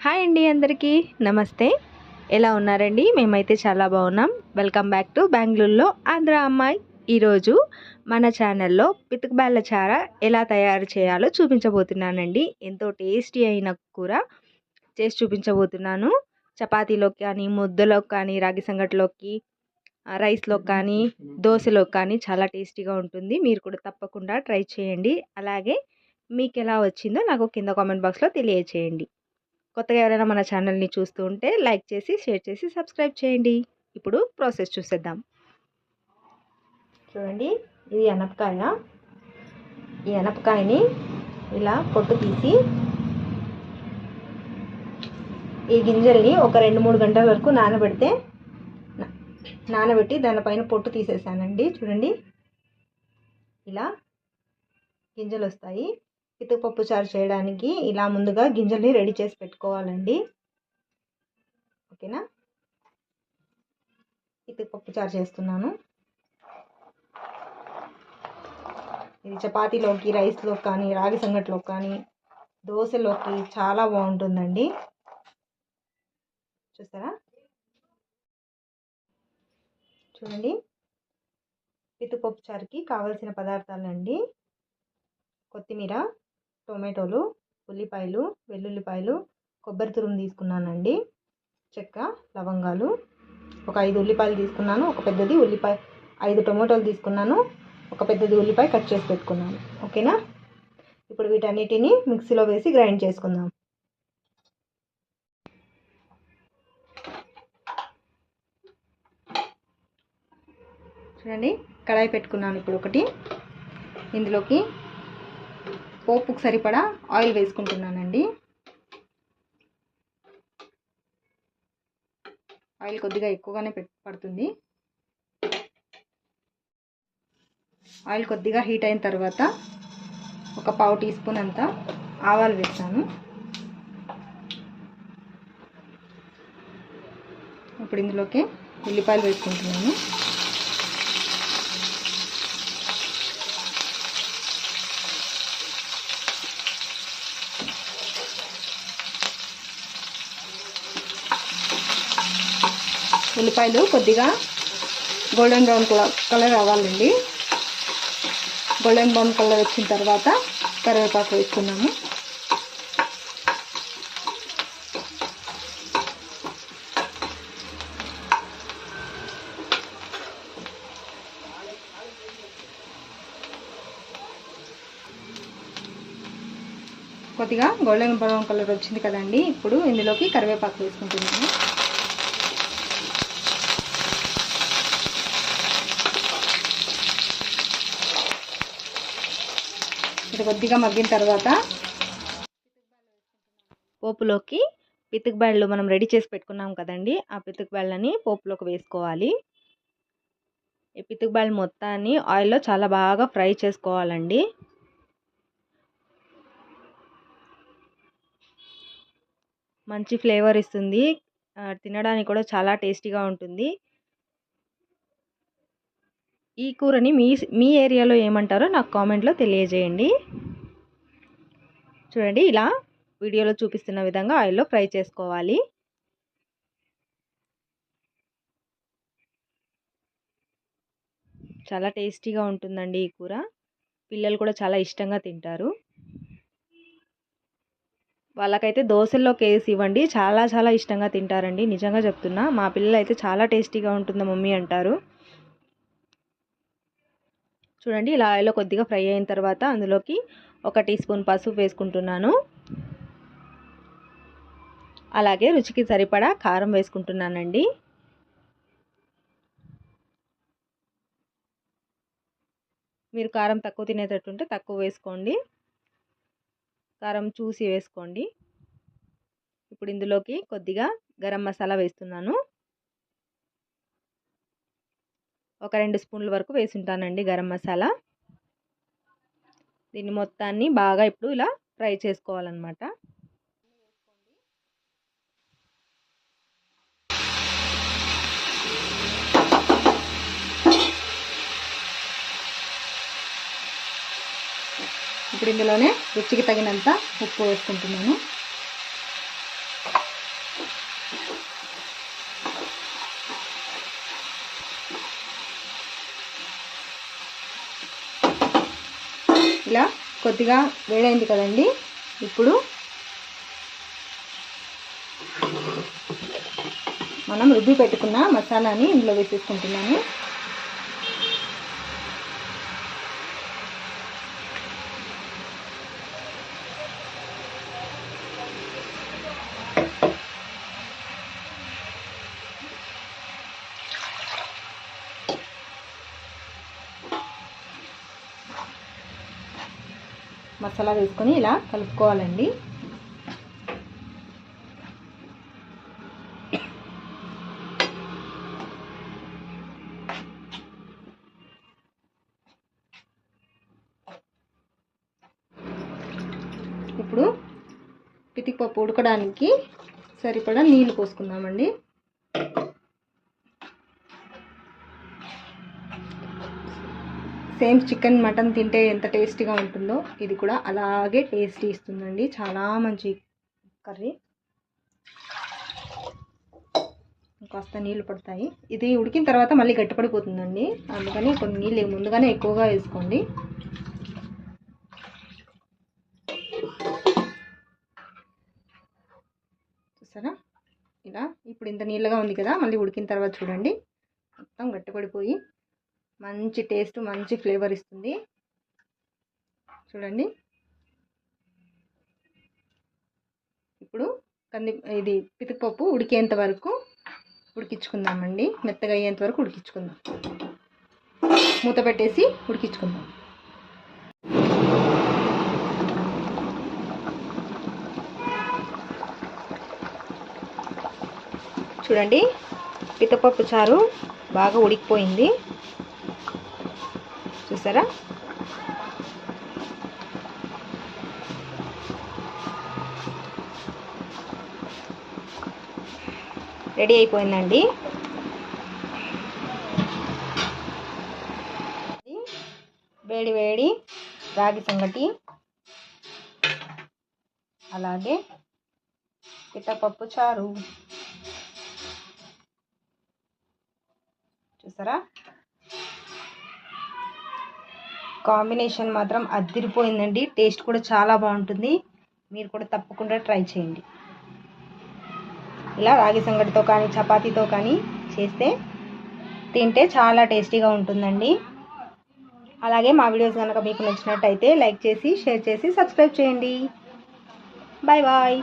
Hi అండి అందరికీ. నమస్తే. ఎలా ఉన్నారండి? మేమైతే చాలా బాగున్నాం. వెల్కమ్ బ్యాక్ టు బెంగళూరులో ఆంధ్ర అమ్మాయి. ఈరోజు మన ఛానల్లో పితుకుబాళ్ళ చార ఎలా తయారు చేయాలో చూపించబోతున్నానండి. ఎంతో టేస్టీ అయిన కూర చేసి చూపించబోతున్నాను. చపాతీలోకి కానీ ముద్దలోకి కానీ రాగి సంగటిలోకి రైస్లోకి కానీ దోశలోకి కానీ చాలా టేస్టీగా ఉంటుంది. మీరు కూడా తప్పకుండా ట్రై చేయండి. అలాగే మీకు ఎలా వచ్చిందో నాకు కింద కామెంట్ బాక్స్లో తెలియచేయండి. కొత్తగా ఎవరైనా మన ఛానల్ని చూస్తూ ఉంటే లైక్ చేసి షేర్ చేసి సబ్స్క్రైబ్ చేయండి. ఇప్పుడు ప్రాసెస్ చూసేద్దాం. చూడండి ఇది అనపకాయ ఈ అనపకాయని ఇలా పొట్టు తీసి ఈ గింజల్ని ఒక రెండు మూడు గంటల వరకు నానబెడితే నానబెట్టి దానిపైన పొట్టు తీసేసానండి. చూడండి ఇలా గింజలు వస్తాయి పితుపప్పు చారు చేయడానికి ఇలా ముందుగా గింజల్ని రెడీ చేసి పెట్టుకోవాలండి. ఓకేనా? పితుపప్పు చారు చేస్తున్నాను. ఇది చపాతీలోకి రైస్లోకి కానీ రాగి సంగటిలోకి కానీ దోశలోకి చాలా బాగుంటుందండి. చూసారా చూడండి. పితుపప్పు చారుకి కావలసిన పదార్థాలండి. కొత్తిమీర టొమాటోలు ఉల్లిపాయలు వెల్లుల్లిపాయలు కొబ్బరి తురుము తీసుకున్నానండి. చెక్క లవంగాలు. ఒక ఐదు ఉల్లిపాయలు తీసుకున్నాను. ఒక పెద్దది ఉల్లిపాయ ఐదు టొమాటోలు తీసుకున్నాను. ఒక పెద్దది ఉల్లిపాయ కట్ చేసి పెట్టుకున్నాను. ఓకేనా? ఇప్పుడు వీటన్నిటిని మిక్సీలో వేసి గ్రైండ్ చేసుకుందాం. చూడండి కడాయి పెట్టుకున్నాను ఇప్పుడు ఒకటి. ఇందులోకి పోపుకు సరిపడా ఆయిల్ వేసుకుంటున్నానండి. ఆయిల్ కొద్దిగా ఎక్కువగానే పడుతుంది. ఆయిల్ కొద్దిగా హీట్ అయిన తర్వాత ఒక పావు టీ స్పూన్ అంతా ఆవాలు వేస్తాను ఇప్పుడు ఇందులోకి ఉల్లిపాయలు వేసుకుంటున్నాను. ఉల్లిపాయలు కొద్దిగా గోల్డెన్ బ్రౌన్ కలర్ అవ్వాలండి. గోల్డెన్ బ్రౌన్ కలర్ వచ్చిన తర్వాత కరివేపాకు వేసుకున్నాము కొద్దిగా గోల్డెన్ బ్రౌన్ కలర్ వచ్చింది కదండి. ఇప్పుడు ఇందులోకి కరివేపాకు వేసుకుంటున్నాము. కొంచెం కొద్దిగా మగ్గిన తర్వాత పోపులోకి పితుకుబాళ్ళు మనం రెడీ చేసి పెట్టుకున్నాం కదండి. ఆ పితుకుబాళ్ళని పోపులోకి వేసుకోవాలి. ఈ పితుకుబాళ్ళు మొత్తాన్ని ఆయిల్లో చాలా బాగా ఫ్రై చేసుకోవాలండి. మంచి ఫ్లేవర్ ఇస్తుంది. తినడానికి కూడా చాలా టేస్టీగా ఉంటుంది. ఈ కూరని మీ మీ ఏరియాలో ఏమంటారో నాకు కామెంట్లో తెలియజేయండి. చూడండి ఇలా వీడియోలో చూపిస్తున్న విధంగా ఆయిల్లో ఫ్రై చేసుకోవాలి. చాలా టేస్టీగా ఉంటుందండి ఈ కూర. పిల్లలు కూడా చాలా ఇష్టంగా తింటారు. వాళ్ళకైతే దోశల్లోకి వేసి ఇవ్వండి. చాలా చాలా ఇష్టంగా తింటారండి. నిజంగా చెప్తున్నా మా పిల్లలు అయితే చాలా టేస్టీగా ఉంటుంది మమ్మీ అంటారు. చూడండి ఇలా ఆయిల్లో కొద్దిగా ఫ్రై అయిన తర్వాత అందులోకి ఒక టీ స్పూన్ పసుపు వేసుకుంటున్నాను. అలాగే రుచికి సరిపడా కారం వేసుకుంటున్నానండి. మీరు కారం తక్కువ తినేటట్టుంటే తక్కువ వేసుకోండి. కారం చూసి వేసుకోండి. ఇప్పుడు ఇందులోకి కొద్దిగా గరం మసాలా వేస్తున్నాను. ఒక రెండు స్పూన్ల వరకు వేసుంటానండి గరం మసాలా. దీన్ని మొత్తాన్ని బాగా ఇప్పుడు ఇలా ఫ్రై చేసుకోవాలన్నమాట. ఇప్పుడు ఇందులోనే రుచికి తగినంత ఉప్పు వేసుకుంటున్నాను. ఇలా కొద్దిగా వేడైంది కదండి. ఇప్పుడు మనం రుబ్బి పెట్టుకున్న మసాలాని ఇందులో వేసేసుకుంటున్నాము మసాలా వేసుకొని ఇలా కలుపుకోవాలండి. ఇప్పుడు పితికిపప్పు ఉడకడానికి సరిపడా నీళ్ళు పోసుకుందామండి. సేమ్ చికెన్ మటన్ తింటే ఎంత టేస్టీగా ఉంటుందో ఇది కూడా అలాగే టేస్టీ ఇస్తుందండి చాలా మంచి కర్రీ. కాస్త నీళ్ళు పడతాయి. ఇది ఉడికిన తర్వాత మళ్ళీ గట్టిపడిపోతుందండి. అందుకని కొన్ని నీళ్ళు ముందుగానే ఎక్కువగా వేసుకోండి. చూసారా? ఇలా ఇప్పుడు ఇంత నీళ్ళగా ఉంది కదా మళ్ళీ ఉడికిన తర్వాత చూడండి. మొత్తం గట్టిపడిపోయి మంచి టేస్ట్ మంచి ఫ్లేవర్ ఇస్తుంది. చూడండి. ఇప్పుడు కంది ఇది పితిపప్పు ఉడికేంత వరకు ఉడికించుకుందామండి. మెత్తగా అయ్యేంత వరకు ఉడికించుకుందాం. మూత పెట్టేసి ఉడికించుకుందాం. చూడండి. పితపప్పు చారు బాగా ఉడికిపోయింది. చూసారా? రెడీ అయిపోయిందండి. వేడి వేడి రాగి సంగటి అలాగే పిట్టపప్పు చారు. చూసారా? కాంబినేషన్ మాత్రం అద్దిరిపోయిందండి. టేస్ట్ కూడా చాలా బాగుంటుంది. మీరు కూడా తప్పకుండా ట్రై చేయండి. ఇలా రాగి సంగటితో కానీ చపాతీతో కానీ చేస్తే తింటే చాలా టేస్టీగా ఉంటుందండి. అలాగే మా వీడియోస్ కనుక మీకు నచ్చినట్టయితే లైక్ చేసి షేర్ చేసి సబ్స్క్రైబ్ చేయండి. Bye bye.